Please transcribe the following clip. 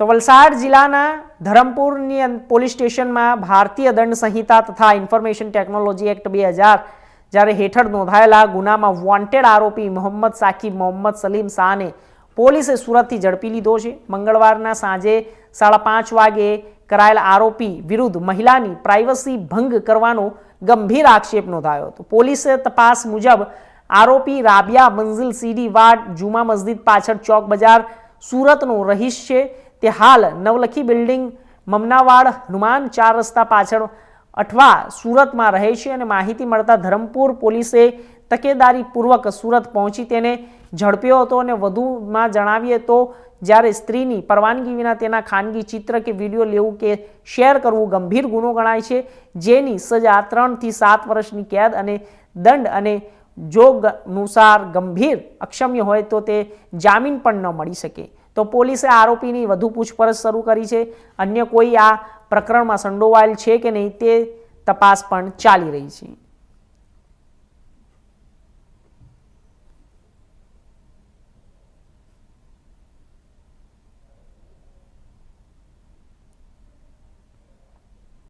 તો વલસાડ જિલ્લાના ધરમપુરની પોલીસ સ્ટેશનમાં ભારતીય દંડ સંહિતા તથા ઇન્ફોર્મેશન ટેકનોલોજી એક્ટ બે હજાર જ્યારે હેઠળ નોંધાયેલા ગુનામાં વોન્ટેડ આરોપી મોહમ્મદ સાકિબ મોહમ્મદ સલીમ શાહને પોલીસે સુરતથી ઝડપી લીધો છે. મંગળવારના સાંજે સાડા પાંચ વાગે કરાયેલ આરોપી વિરુદ્ધ મહિલાની પ્રાઇવસી ભંગ કરવાનો ગંભીર આક્ષેપ નોંધાયો હતો. પોલીસે તપાસ મુજબ આરોપી રાબિયા મંઝિલ સીડી વાડ જુમા મસ્જિદ પાછળ ચોક બજાર સુરતનો રહીશ છે. તે હાલ નવલખી બિલ્ડિંગ મમનાવાડ હનુમાન ચાર રસ્તા પાછળ અઠવા સુરતમાં રહે છે અને માહિતી મળતા ધરમપુર પોલીસે તકેદારીપૂર્વક સુરત પહોંચી તેને ઝડપ્યો હતો અને વધુમાં જણાવીએ તો જ્યારે સ્ત્રીની પરવાનગી વિના તેના ખાનગી ચિત્ર કે વીડિયો લેવું કે શેર કરવું ગંભીર ગુનો ગણાય છે, જેની સજા ત્રણથી સાત વર્ષની કેદ અને દંડ અને જો અનુસાર ગંભીર અક્ષમ્ય હોય તો તે જામીન પણ ન મળી શકે. તો પોલીસે આરોપીની વધુ પૂછપરછ શરૂ કરી છે. અન્ય કોઈ આ પ્રકરણમાં સંડોવાયેલ છે કે નહીં તે તપાસ પણ ચાલી રહી છે.